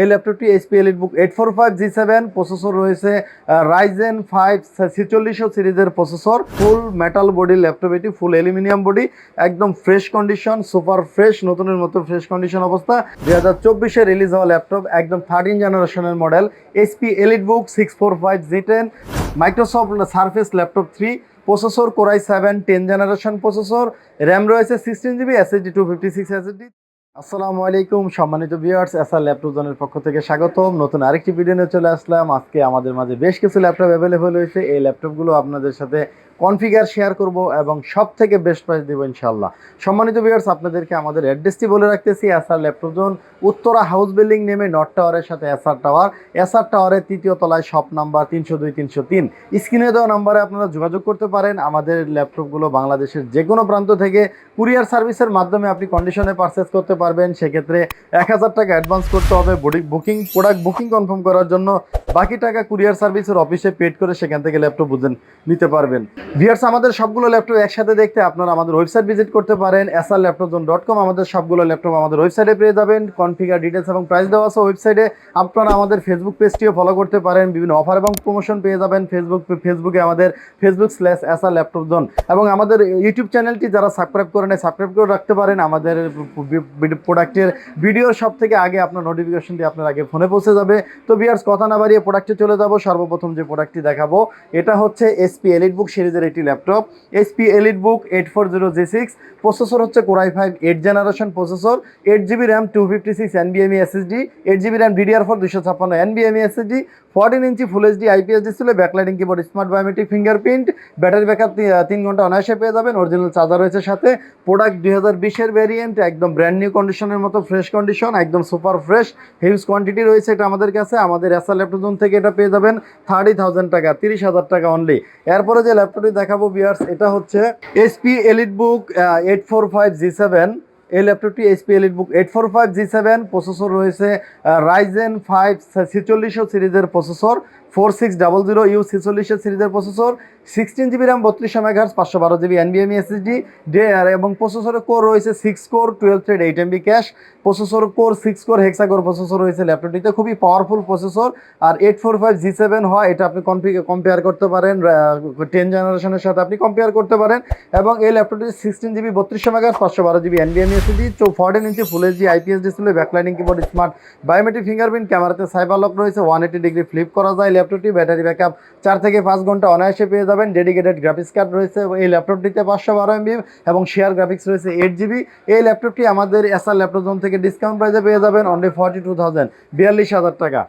এই ল্যাপটপটি HP EliteBook eight four five G seven processor রয়েছে রাইজেন ফাইভ ছিচল্লিশশো সিরিজের processor full metal body laptop এটি ফুল অ্যালুমিনিয়াম বডি একদম ফ্রেশ কন্ডিশন সুপার ফ্রেশ নতুনের মতো ফ্রেশ কন্ডিশন অবস্থা। দুই হাজার চব্বিশে রিলিজ হওয়া ল্যাপটপ, একদম থার্টিন জেনারেশনের model HP EliteBook six four five G ten Microsoft Surface laptop three processor core i seven ten generation processor RAM রয়েছে sixteen GB SSD two fifty six SSD আসসালামু আলাইকুম, সম্মানিত ভিউয়ার্স এসআর ল্যাপটপ জনের পক্ষ থেকে স্বাগতম। নতুন আরেকটি ভিডিও নিয়ে চলে আসলাম। আজকে আমাদের মাঝে বেশ কিছু ল্যাপটপ অ্যাভেলেবল হয়েছে এই ল্যাপটপগুলো আপনাদের সাথে কনফিগার শেয়ার করব এবং সব থেকে বেস্ট প্রাইস দেবো ইনশাল্লাহ সম্মানিত ভিউয়ার্স আপনাদেরকে আমাদের অ্যাড্রেসটি বলে রাখতেছি SR laptop zone Uttara house building নেমে নর্থ টাওয়ারের সাথে এসআর টাওয়ার এসআর টাওয়ারের তৃতীয় তলায় শপ নাম্বার তিনশো দুই, তিনশো তিন। স্ক্রিনে দেওয়া নাম্বারে আপনারা যোগাযোগ করতে পারেন। আমাদের ল্যাপটপগুলো বাংলাদেশের যে কোনো প্রান্ত থেকে কুরিয়ার সার্ভিসের মাধ্যমে আপনি কন্ডিশনে পারচেস করতে পারবেন। সেক্ষেত্রে এক হাজার টাকা অ্যাডভান্স করতে হবে বুকিং প্রোডাক্ট বুকিং কনফার্ম করার জন্য। বাকি টাকা কুরিয়ার সার্ভিসের অফিসে পেড করে সেখান থেকে ল্যাপটপ বুঝেন নিতে পারবেন। ভিয়ার্স আমাদের সবগুলো ল্যাপটপ একসাথে দেখতে আপনারা আমাদের ওয়েবসাইট ভিজিট করতে পারেন S R laptop dot com আমাদের সবগুলো ল্যাপটপ আমাদের ওয়েবসাইটে পেয়ে যাবেন। কনফিগার ডিটেলস এবং প্রাইস দেওয়া আছে ওয়েবসাইটে আপনারা আমাদের ফেসবুক পেজটিও ফলো করতে পারেন। বিভিন্ন অফার এবং প্রমোশন পেয়ে যাবেন ফেসবুক ফেসবুকে আমাদের Facebook slash S R laptop zone এবং আমাদের ইউটিউব চ্যানেলটি যারা সাবস্ক্রাইব করে নেয় সাবস্ক্রাইব করে রাখতে পারেন। আমাদের প্রোডাক্টের ভিডিও সব থেকে আগে আপনার নোটিফিকেশনটি আপনার আগে ফোনে পৌঁছে যাবে। তো বিয়ার্স কথা না বাড়িয়ে প্রোডাক্টে চলে যাব। সর্বপ্রথম যে প্রোডাক্টটি দেখাবো, এটা হচ্ছে এসপি এলিট বুক সিরিজের একটি laptop HP EliteBook eight four zero G six processor হচ্ছে core i five eight generation processor eight GB RAM two fifty six এনবিএমই SSD eight GB RAM DDR four দুশো ছাপ্পান্ন এনবিএমই SSD fourteen inch full HD IPS display backlighting keyboard smart biometric fingerprint battery backup তিন ঘণ্টা অনায়াসে পেয়ে যাবেন original charger রয়েছে সাথে product দুই হাজার বিশের ভ্যারিয়েন্ট একদম ব্র্যান্ড নিউ কন্ডিশনের মতো ফ্রেশ কন্ডিশন একদম সুপার ফ্রেশ হিউজ কোয়ান্টিটি রয়েছে এটা আমাদের কাছে, আমাদের এসআর ল্যাপটপ থেকে এটা পেয়ে যাবেন থার্টি থাউজেন্ড টাকা, তিরিশ হাজার টাকা অনলি এরপরে যে ল্যাপটপটি দেখাবো বিয়ার্স এটা হচ্ছে HP EliteBook eight four five G seven এই ল্যাপটপটি HP EliteBook eight four five G seven processor রয়েছে রাইজেন ফাইভ ছিচল্লিশশো সিরিজের processor four six double zero U ছিচল্লিশের সিরিজের প্রসেসর সিক্সটিন জিবি র্যাম বত্রিশশো মেগাহার্স পাঁচশো বারো জিবি এনবিএমই এসএসডি আর এবং প্রসেসরের কোর রয়েছে six core twelve thread eight MB cache processor core six core hexa core processor রয়েছে ল্যাপটপটিতে খুবই পাওয়ারফুল প্রসেসর আর eight four five G seven হয়, এটা আপনি কম্পেয়ার করতে পারেন টেন জেনারেশনের সাথে আপনি কম্পেয়ার করতে পারেন, এবং এই ল্যাপটপটি সিক্সটিন জিবি বত্রিশশো মেগাহার্স পাঁচশো বারো GB এনবিএমই SSD fourteen inch full HD IPS display backlighting keyboard smart biometric fingerprint ক্যামেরাতে সাইবার লক রয়েছে ওয়ান এইটি ডিগ্রি ফ্লিপ করা যায় ল্যাপটপটি ব্যাটারি ব্যাকআপ চার থেকে পাঁচ ঘণ্টা অনায়াসে পেয়ে যাবেন। ডেডিকেটেড গ্রাফিক্স কার্ড রয়েছে এই ল্যাপটপটিতে পাঁচশো বারো এমবি এবং শেয়ার গ্রাফিক্স রয়েছে এইট জিবি এই ল্যাপটপটি আমাদের এসআর ল্যাপটপ জোন থেকে ডিসকাউন্ট প্রাইসে পেয়ে যাবেন অনলি ফর্টি টু থাউজেন্ড বিয়াল্লিশ হাজার টাকা।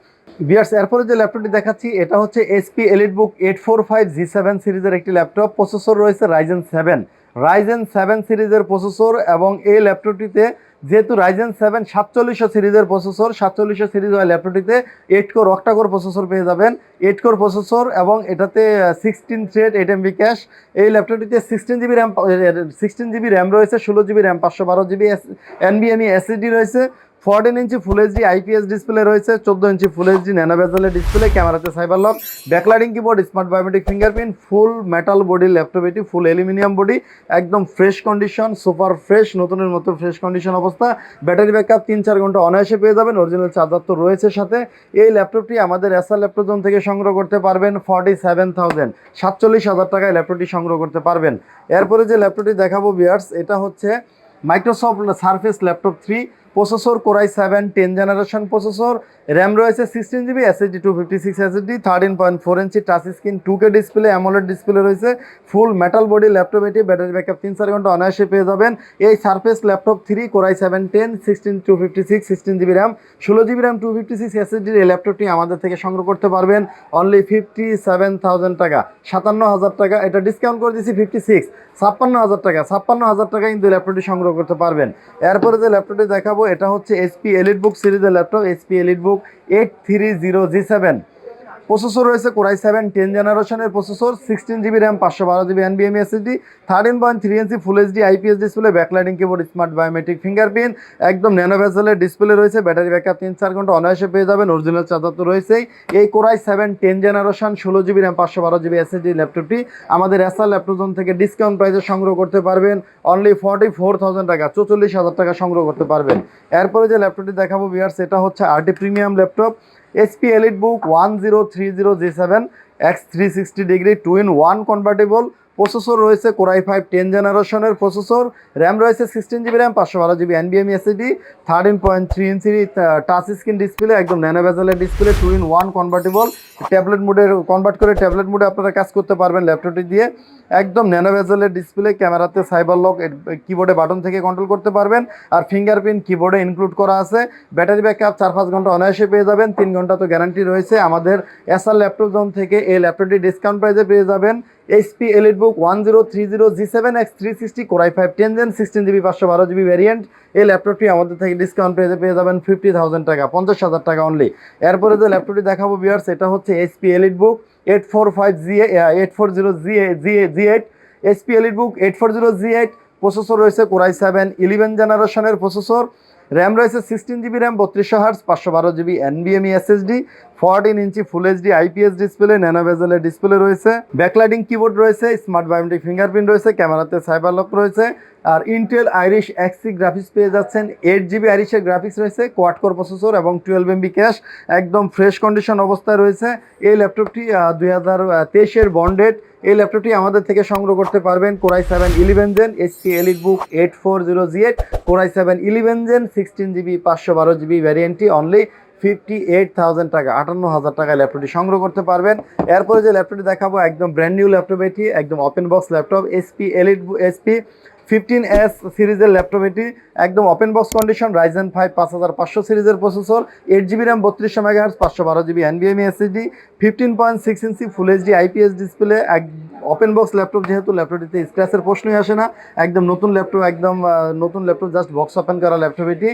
বিয়ার্স এরপরে যে ল্যাপটপটি দেখাচ্ছি, এটা হচ্ছে HP EliteBook eight four five G seven সিরিজের একটি ল্যাপটপ। প্রসেসর রয়েছে রাইজেন সেভেন রাইজেন সেভেন সিরিজের প্রসেসর এবং এই ল্যাপটপটিতে যেহেতু রাইজেন সেভেন সাতচল্লিশশো সিরিজের প্রসেসর সাতচল্লিশশো সিরিজ হয় ল্যাপটপটিতে eight core octa core processor পেয়ে যাবেন। এইট কোর প্রসেসর এবং এটাতে sixteen thread eight MB cache এই ল্যাপটপটিতে sixteen GB RAM sixteen GB RAM রয়েছে, ষোলো জিবি র্যাম পাঁচশো বারো জিবি এস এনবিএমই এসএসডি রয়েছে। Fourteen inch full HD IPS display রয়েছে, চোদ্দ ইঞ্চি ফুল এইচডি ন্যানো বেজেলের ডিসপ্লে ক্যামেরাতে cyber lock backlighting keyboard smart biometric fingerprint full metal body laptop এটি ফুল অ্যালুমিনিয়াম বডি একদম ফ্রেশ কন্ডিশন সুপার ফ্রেশ নতুনের মতো ফ্রেশ কন্ডিশন অবস্থা। Battery backup তিন চার ঘণ্টা অনায়াসে পেয়ে যাবেন অরিজিনাল চার্জার তো রয়েছে সাথে। এই ল্যাপটপটি আমাদের এসআর ল্যাপটপ জোন থেকে সংগ্রহ করতে পারবেন ফর্টি সেভেন থাউজেন্ড সাতচল্লিশ হাজার টাকায় ল্যাপটপটি সংগ্রহ করতে পারবেন। এরপরে যে ল্যাপটপটি দেখাবো বিয়ার্স এটা হচ্ছে Microsoft Surface laptop three processor Core i seven, ten generation processor, RAM রয়েছে sixteen GB SSD two fifty six SSD thirteen point four inch touch screen two K display AMOLED display রয়েছে ফুল মেটাল বডি ল্যাপটপ এটি battery backup তিন চার ঘণ্টা অনায়াসে পেয়ে যাবেন। এই Surface laptop three Core i seven ten sixteen two fifty six sixteen GB RAM ষোলো GB RAM two fifty six এসএসডির এই ল্যাপটপটি আমাদের থেকে সংগ্রহ করতে পারবেন। অনলি ফিফটি সেভেন থাউজেন্ড টাকা, সাতান্ন হাজার টাকা, এটা ডিসকাউন্ট করে দিচ্ছি ফিফটি সিক্স ছাপ্পান্ন হাজার টাকা, ছাপ্পান্ন হাজার টাকা কিন্তু ল্যাপটপটি সংগ্রহ করতে পারবেন। এরপরে যে ল্যাপটপটি দেখাবো এটা হচ্ছে এসপি এলিট বুক সিরিজের laptop HP EliteBook eight three zero G seven processor রয়েছে কোরাই সেভেন টেন জেনারেশনের প্রসেসর সিক্সটিন জিবি র্যাম পাঁচশো বারো GB এনবিএম SSD thirteen point three inch full HD IPS display backlighting keyboard smart biometric fingerprint একদম nano ভেসেলের display রয়েছে battery backup তিন চার ঘণ্টা অনায়াসে পেয়ে যাবেন অরিজিনাল চার্জার তো রয়েছেই এই Core i seven ten generation ষোলো জিবি র্যাম পাঁচশো বারো জিবি এসএসডি ল্যাপটপটি আমাদের এসআর ল্যাপটপজন থেকে ডিসকাউন্ট প্রাইসে সংগ্রহ করতে পারবেন। অনলি ফর্টি ফোর থাউজেন্ড টাকা, চৌচল্লিশ হাজার টাকা সংগ্রহ করতে পারবেন। এরপরে যে ল্যাপটপটি দেখাবো বিয়ার সেটা হচ্ছে RT premium laptop. HP EliteBook one zero three zero G seven X three sixty degree two in one convertible processor রয়েছে কোরাই ফাইভ টেন জেনারেশনের প্রসেসর। র্যাম রয়েছে সিক্সটিন জিবি র্যাম পাঁচশো বারো GB এনবিএম SSD thirteen point three inch touch screen display একদম nano ভেজালের display two in one convertible tablet মোডে convert করে tablet মোডে আপনারা কাজ করতে পারবেন ল্যাপটপটি দিয়ে। একদম ন্যানো ভেজালের ডিসপ্লে ক্যামেরাতে সাইবার লক কিবোর্ডে বাটন থেকে কন্ট্রোল করতে পারবেন। আর ফিঙ্গারপ্রিন্ট কিবোর্ডে ইনক্লুড করা আছে। ব্যাটারি ব্যাকআপ চার পাঁচ ঘণ্টা অনায়াসে পেয়ে যাবেন। তিন ঘণ্টা তো গ্যারান্টি রয়েছে আমাদের। এসআর ল্যাপটপ জোন থেকে এই ল্যাপটপটি ডিসকাউন্ট প্রাইসে পেয়ে যাবেন। HP EliteBook one zero three zero G seven X three sixty Core i five ten gen sixteen GB পাঁচশো বারো জিবি ভ্যারিয়েন্ট এই ল্যাপটপটি আমাদের থেকে ডিসকাউন্ট প্রাইসে পেয়ে যাবেন ফিফটি থাউজেন্ড টাকা, পঞ্চাশ হাজার টাকা অনলি এরপরে যে ল্যাপটপটি দেখাবো বিয়ার সেটা হচ্ছে HP EliteBook eight four five G eight four zero G A G A G eight HP EliteBook eight four zero G eight processor রয়েছে কোরাই সেভেন ইলেভেন জেনারেশনের প্রসেসর র্যাম রয়েছে সিক্সটিন জিবি র্যাম বত্রিশশো hertz পাঁচশো বারো GB এনবিএমই SSD fourteen inch full HD IPS display nano ভেজেলের display রয়েছে backlighting keyboard রয়েছে smart biometric fingerprint রয়েছে, ক্যামেরাতে সাইবার লক রয়েছে, আর ইন্টেল আইরিশ এক্সি গ্রাফিক্স পেয়ে যাচ্ছেন এইট জিবি আইরিশের গ্রাফিক্স রয়েছে কোয়াড কোর প্রসেসর এবং টুয়েলভ এমবি ক্যাশ একদম ফ্রেশ কন্ডিশন অবস্থায় রয়েছে, এই ল্যাপটপটি দুই হাজার তেইশের বন্ডেড এই ল্যাপটপটি আমাদের থেকে সংগ্রহ করতে পারবেন Core i seven eleven gen HP EliteBook eight four zero G eight Core i seven eleven gen sixteen GB পাঁচশো বারো জিবি ভ্যারিয়েন্টটি অনলি ফিফটি এইট থাউজেন্ড টাকা আটান্ন হাজার টাকায় ল্যাপটপটি সংগ্রহ করতে পারবেন। এরপরে যে ল্যাপটপটি দেখাবো, একদম ব্র্যান্ড নিউ ল্যাপটপ এটি, একদম open box laptop HP elite HP fifteen S সিরিজের ল্যাপটপ এটি, একদম open box condition Ryzen five পাঁচ হাজার পাঁচশো সিরিজের প্রসেসর এইট জিবি র্যাম বত্রিশশো মেগাহার্স পাঁচশো বারো GB এনবিএমই SSD fifteen point six inch full HD IPS display এক ওপেন বক্স ল্যাপটপ যেহেতু ল্যাপটপটিতে স্ক্র্যাচের প্রশ্নই আসে না, একদম নতুন ল্যাপটপ একদম নতুন ল্যাপটপ জাস্ট বক্স ওপেন করা ল্যাপটপ এটি।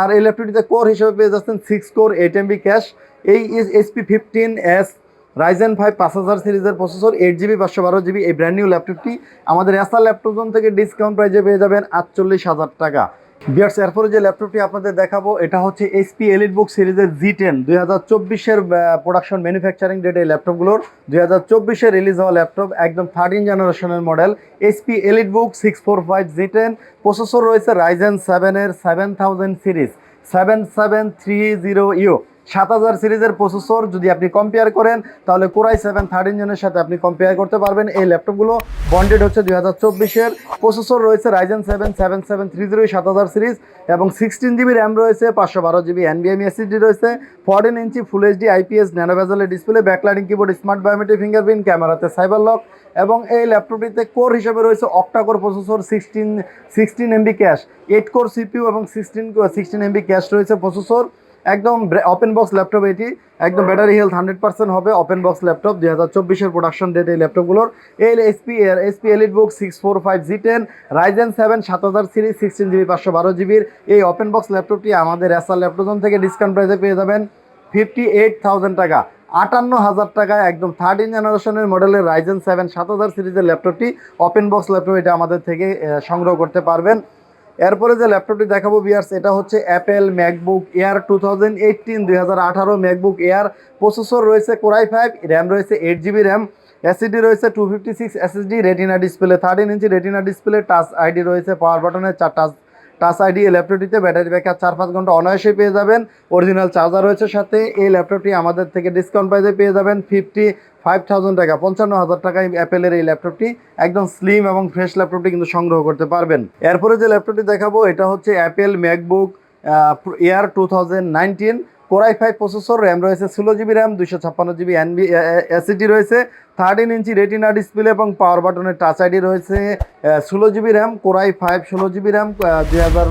আর এই ল্যাপটপটিতে কোর হিসেবে পেয়ে যাচ্ছেন six core eight MB cache এই HP fifteen S Ryzen five পাঁচ হাজার সিরিজের প্রসেসর এইট জিবি পাঁচশো বারো জিবি এই ব্র্যান্ড নিউ ল্যাপটপটি আমাদের এসআর ল্যাপটপ জোন থেকে ডিসকাউন্ট প্রাইজে পেয়ে যাবেন আটচল্লিশ হাজার টাকা। বিয়ার্স এরপরে যে ল্যাপটপটি আপনাদের দেখাবো, এটা হচ্ছে এইচপি এলিট বুক সিরিজের জি টেন দুই হাজার চব্বিশের প্রোডাকশন ম্যানুফ্যাকচারিং ডেট এই ল্যাপটপগুলোর দুই হাজার চব্বিশে রিলিজ হওয়া ল্যাপটপ একদম থার্টিন জেনারেশনের model HP EliteBook six four five G ten processor রয়েছে রাইজেন সেভেনের seven thousand series seven seven three zero U সাত হাজার সিরিজের প্রসেসর যদি আপনি কম্পেয়ার করেন, তাহলে কোরাই সেভেন থার্টিন জনের সাথে আপনি কম্পেয়ার করতে পারবেন এই ল্যাপটপগুলো বন্ডেড হচ্ছে দুই হাজার চব্বিশের। প্রসেসর রয়েছে Ryzen seven seven seven three zero সাত হাজার সিরিজ এবং সিক্সটিন জিবি র্যাম রয়েছে, পাঁচশো বারো জিবি এনবিএমই এসিডি রয়েছে fourteen inch full HD IPS ন্যানোভেজালের display backlighting keyboard smart biometric fingerprint ক্যামেরাতে সাইবার লক এবং এই ল্যাপটপটিতে কোর হিসেবে রয়েছে octa core processor sixteen sixteen MB cache eight core CPU এবং সিক্সটিন সিক্সটিন এমবি ক্যাশ রয়েছে প্রসেসর একদম ওপেন বক্স ল্যাপটপ এটি। একদম ব্যাটারি হেলথ হান্ড্রেড পার্সেন্ট হবে ওপেন বক্স ল্যাপটপ দুই হাজার চব্বিশের প্রোডাকশন ডেট এই ল্যাপটপগুলোর এই এসপি এর HP EliteBook six four five G ten Ryzen seven সাত হাজার সিরিজ সিক্সটিন জিবি পাঁচশো বারো জিবির এই ওপেন বক্স ল্যাপটপটি আমাদের এসআর ল্যাপটপজন থেকে ডিসকাউন্ট প্রাইসে পেয়ে যাবেন। ফিফটি এইট থাউজেন্ড টাকা। আটান্ন হাজার টাকায় একদম থার্টিন জেনারেশনের মডেলের রাইজেন সেভেন সাত হাজার সিরিজের ল্যাপটপটি ওপেন বক্স ল্যাপটপ এটা আমাদের থেকে সংগ্রহ করতে পারবেন। এরপরে যে ল্যাপটপটি দেখাবো বিয়ার্স, এটা হচ্ছে Apple MacBook Air two thousand eighteen দুই হাজার আঠারো ম্যাকবুক এয়ার প্রসেসর রয়েছে কোরাই ফাইভ র্যাম রয়েছে এইট জিবি র্যাম এসিডি রয়েছে two fifty six SSD retina display thirteen inch retina display touch ID রয়েছে পাওয়ার বাটনের চার টাচ টাচ আইডি এই ল্যাপটপটিতে ব্যাটারি ব্যাকআপ চার পাঁচ ঘণ্টা অনায়াসে পেয়ে যাবেন। অরিজিনাল চার্জার রয়েছে সাথে, এই ল্যাপটপটি আমাদের থেকে ডিসকাউন্ট প্রাইসে পেয়ে যাবেন। ফিফটি ফাইভ থাউজেন্ড টাকা, পঞ্চান্ন হাজার টাকায় অ্যাপেলের এই ল্যাপটপটি একদম স্লিম এবং ফ্রেশ ল্যাপটপটি কিন্তু সংগ্রহ করতে পারবেন। এরপরে যে ল্যাপটপটি দেখাবো, এটা হচ্ছে Apple MacBook Air two thousand nineteen Core i five processor RAM রয়েছে ষোলো জিবি র্যাম দুশো ছাপ্পান্ন জিবি এনবি এসিডি রয়েছে থার্টিন ইঞ্চি রেটিনা ডিসপ্লে এবং পাওয়ার বাটনের টাচ আইডি রয়েছে ষোলো GB RAM Core i five ষোলো জিবি র্যাম দুই হাজার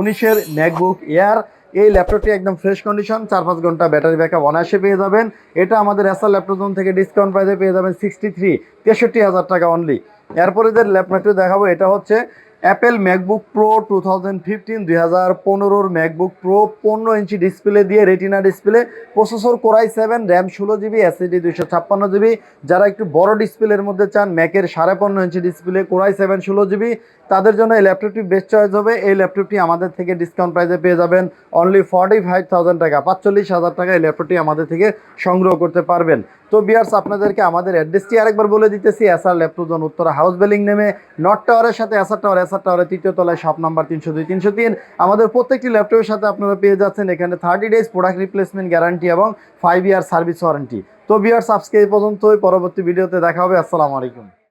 উনিশের ম্যাকবুক এয়ার এই ল্যাপটপটি একদম ফ্রেশ কন্ডিশন চার পাঁচ ঘণ্টা ব্যাটারি ব্যাকআপ অনায়াসে পেয়ে যাবেন। এটা আমাদের এসআর ল্যাপটপ থেকে ডিসকাউন্ট প্রাইসে পেয়ে যাবেন সিক্সটি থ্রি তেষট্টি হাজার টাকা অনলি এরপরে যে ল্যাপটপটি দেখাবো, এটা হচ্ছে Apple MacBook Pro two thousand fifteen দুই হাজার পনেরোর ম্যাকবুক প্রো পনেরো ইঞ্চি ডিসপ্লে দিয়ে retina display processor Core i seven RAM ষোলো জিবি এসএসডি দুইশো ছাপ্পান্ন জিবি যারা একটু বড় ডিসপ্লের মধ্যে চান ম্যাকের সাড়ে পনেরো inch display Core i seven ষোলো জিবি তাদের জন্য এই ল্যাপটপটি বেস্ট চয়েস হবে। এই ল্যাপটপটি আমাদের থেকে ডিসকাউন্ট প্রাইসে পেয়ে যাবেন। অনলি ফর্টি ফাইভ থাউজেন্ড টাকা, পাঁচচল্লিশ হাজার টাকা এই ল্যাপটপটি আমাদের থেকে সংগ্রহ করতে পারবেন। তো বিয়ার্স আপনাদেরকে আমাদের অ্যাড্রেসটি আরেকবার বলে দিতেছি SR laptop zone Uttara house building নেমে নর্থ টাওয়ারের সাথে এসআর টাওয়ার এসআর টাওয়ারের তৃতীয় তলায় শপ নাম্বার তিনশো দুই, তিনশো তিন। আমাদের প্রত্যেকটি ল্যাপটপের সাথে আপনারা পেয়ে যাচ্ছেন এখানে thirty days product replacement guarantee এবং ফাইভ ইয়ার সার্ভিস ওয়ারেন্টি তো বিয়ার্স আজকে এই পর্যন্তই। পরবর্তী ভিডিওতে দেখা হবে। আসসালামু আলাইকুম।